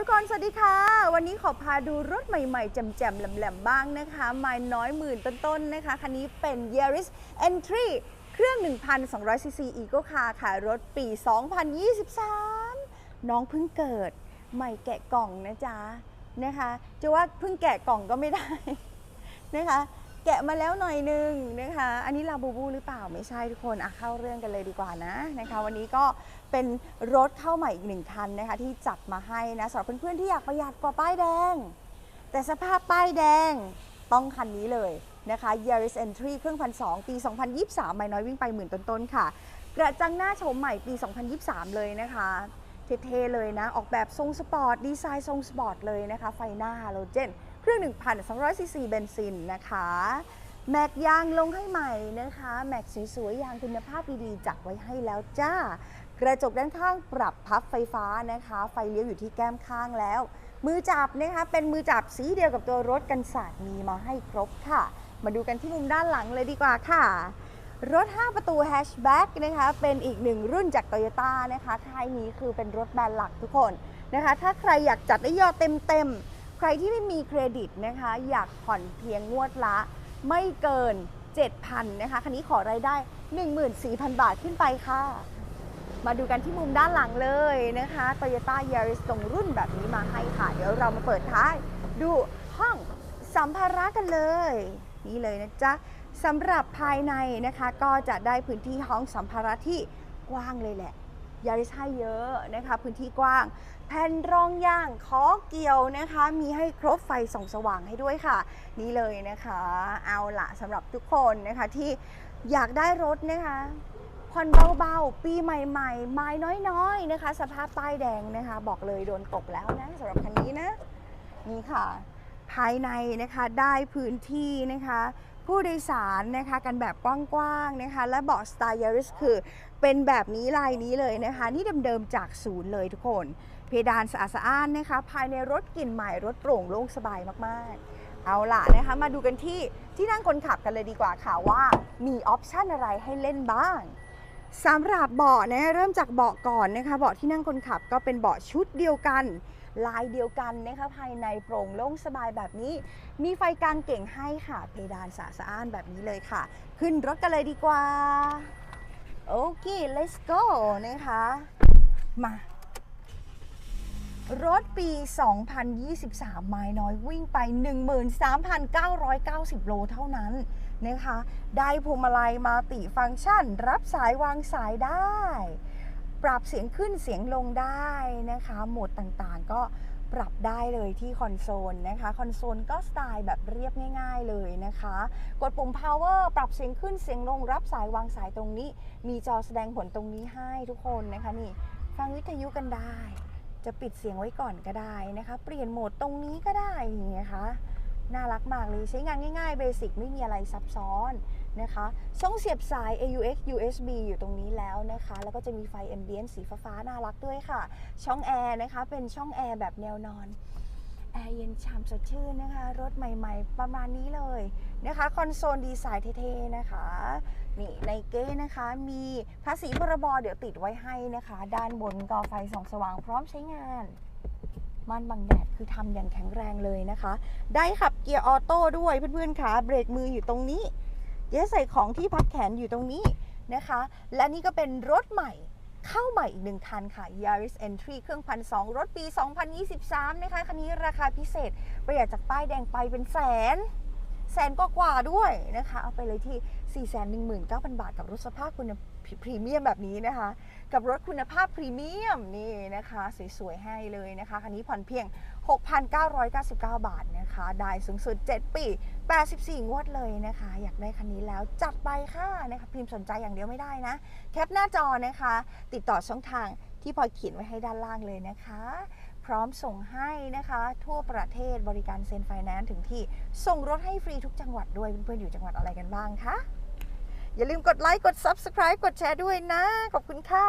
ทุกคน สวัสดีค่ะ วันนี้ขอพาดูรถใหม่ๆ แจ่มๆ แหลมๆ บ้างนะคะไม่น้อยหมื่นต้นๆ นะคะ คันนี้เป็น Yaris Entry เครื่อง 1,200ซีซี Eco Car ค่ะ รถปี 2023 น้องเพิ่งเกิด ใหม่แกะกล่องนะจ๊ะ นะคะ จะว่าเพิ่งแกะกล่องก็ไม่ได้ นะคะ แกะมาแล้วหน่อยนึงนะคะ อันนี้ลาบูบูหรือเปล่าไม่ใช่ทุกคนอะเข้าเรื่องกันเลยดีกว่านะนะคะ วันนี้ก็เป็นรถเข้าใหม่อีกหนึ่งคันนะคะ ที่จัดมาให้นะสำหรับเพื่อนๆที่อยากประหยัดกว่าป้ายแดง แต่สภาพป้ายแดงต้องคันนี้เลยนะคะ Yaris Entry เครื่องพันสปี 2023 ไม่น้อยวิ่งไปหมื่นต้นๆค่ะ กระจังหน้าโฉมใหม่ปี 2023 เลยนะคะเท่ๆเลยนะ ออกแบบทรงสปอร์ตดีไซน์ทรงสปอร์ตเลยนะคะ ไฟหน้าฮาโลเจน รื่อง 1,200ซีซีเบนซินนะคะ แม็กยางลงให้ใหม่นะคะ แม็กสวยๆยางคุณภาพดีๆจัดไว้ให้แล้วจ้า กระจกด้านข้างปรับพับไฟฟ้านะคะ ไฟเลี้ยวอยู่ที่แก้มข้างแล้ว มือจับนะคะเป็นมือจับสีเดียวกับตัวรถกันศาสตร์มีมาให้ครบค่ะ มาดูกันที่มุมด้านหลังเลยดีกว่าค่ะรถ 5 ประตูแฮชแบ็กนะคะ เป็นอีกหนึ่งรุ่นจาก Toyota นะคะค่ายนี้คือเป็นรถแบรนด์หลักทุกคนนะคะ ถ้าใครอยากจัดได้ยอดเต็มๆ ใครที่ไม่มีเครดิตนะคะ อยากผ่อนเพียงงวดละไม่เกิน 7,000นะคะคันนี้ขอรายได้ 14,000 บาทขึ้นไปค่ะ มาดูกันที่มุมด้านหลังเลยนะคะ Toyota Yaris ตรงรุ่นแบบนี้มาให้ค่ะ เดี๋ยวเรามาเปิดท้าย ดูห้องสัมภาระกันเลย นี่เลยนะจ๊ะสำหรับภายในนะคะ ก็จะได้พื้นที่ห้องสัมภาระที่กว้างเลยแหละ ยาริสให้เยอะนะคะ พื้นที่กว้าง แผ่นรองย่างขอเกี่ยวนะคะ มีให้ครบไฟส่องสว่างให้ด้วยค่ะ นี่เลยนะคะ เอาละสำหรับทุกคนนะคะที่อยากได้รถนะคะผ่อนเบาๆ ปีใหม่ๆ ไม้น้อยๆนะคะ สภาพป้ายแดงนะคะ บอกเลยโดนตกแล้วนะสำหรับคันนี้นะ นี่ค่ะ ภายในนะคะได้พื้นที่นะคะ ผู้โดยสารนะคะกันแบบกว้างๆนะคะและเบาะสไตล์ยาริสคือเป็นแบบนี้ลายนี้เลยนะคะ นี่เดิมๆจากศูนย์เลยทุกคน เพดานสะอาดสะอ้านนะคะภายในรถกลิ่นใหม่รถโปร่งโล่งสบายมากๆ เอาล่ะนะคะมาดูกันที่ที่นั่งคนขับกันเลยดีกว่าค่ะว่า มีออปชันอะไรให้เล่นบ้าง สำหรับเบาะนะเริ่มจากเบาะก่อนนะคะเบาะที่นั่งคนขับก็เป็นเบาะชุดเดียวกัน ลายเดียวกันนะคะภายในโปร่งโล่งสบายแบบนี้ มีไฟกลางเก่งให้ค่ะ เพดานสะสะอ้านแบบนี้เลยค่ะ ขึ้นรถกันเลยดีกว่า โอเค let's go นะคะ มา รถปี 2023 ไม้น้อยวิ่งไป 13,990 โลเท่านั้นนะคะ ได้พวงมาลัยมาติฟังก์ชัน รับสายวางสายได้ ปรับเสียงขึ้นเสียงลงได้นะคะ โหมดต่างๆก็ปรับได้เลยที่คอนโซลนะคะ คอนโซลก็สไตล์แบบเรียบง่าย ๆเลยนะคะ กดปุ่ม power ปรับเสียงขึ้นเสียงลง รับสายวางสายตรงนี้ มีจอแสดงผลตรงนี้ให้ทุกคนนะคะนี่ ฟังวิทยุกันได้ จะปิดเสียงไว้ก่อนก็ได้นะคะ เปลี่ยนโหมดตรงนี้ก็ได้อย่างเงี้ยคะน่ารักมากเลยใช้งานง่ายๆเบสิกไม่มีอะไรซับซ้อนนะคะช่องเสียบสาย AUX USB อยู่ตรงนี้แล้วนะคะ แล้วก็จะมีไฟ Ambient สีฟ้าๆน่ารักด้วยค่ะ ช่องแอร์นะคะ เป็นช่องแอร์แบบแนวนอน แอร์เย็นฉ่ำสดชื่นนะคะ รถใหม่ๆ ประมาณนี้เลยนะคะ คอนโซลดีไซน์เท่ๆนะคะ นี่ในเก้นะคะ มีภาษีพรบเดี๋ยวติดไว้ให้นะคะ ด้านบนกอไฟส่องสว่างพร้อมใช้งานม่านบังแดดคือทำอย่างแข็งแรงเลยนะคะ ได้ขับเกียร์ออโต้ด้วยเพื่อนๆค่ะเบรกมืออยู่ตรงนี้เยใส่ของที่พักแขนอยู่ตรงนี้นะคะ และนี่ก็เป็นรถใหม่ เข้าใหม่อีกหนึ่งคันค่ะ Yaris Entry เครื่องพันสองรถปี 2023 นะคะ คันนี้ราคาพิเศษ ประหยัดจากป้ายแดงไปเป็นแสน แสนกว่าๆด้วยนะคะ เอาไปเลยที่ 419,000 บาท กับรถสภาพคุณพรีเมียมแบบนี้นะคะ กับรถคุณภาพพรีเมียมนี่นะคะ สวยๆ ให้เลยนะคะ คันนี้ผ่อนเพียง 6,999 บาทนะคะ ได้สูงสุด 7 ปี 84 งวดเลยนะคะ อยากได้คันนี้แล้วจัดไปค่ะนะคะพิมพ์สนใจอย่างเดียวไม่ได้นะ แคปหน้าจอนะคะ ติดต่อช่องทางที่พลอยเขียนไว้ให้ด้านล่างเลยนะคะ พร้อมส่งให้นะคะ ทั่วประเทศบริการเซ็นไฟแนนซ์ถึงที่ส่งรถให้ฟรีทุกจังหวัดด้วยเพื่อนๆอยู่จังหวัดอะไรกันบ้างคะ อย่าลืมกดไลค์กด Subscribe กดแชร์ด้วยนะ ขอบคุณค่ะ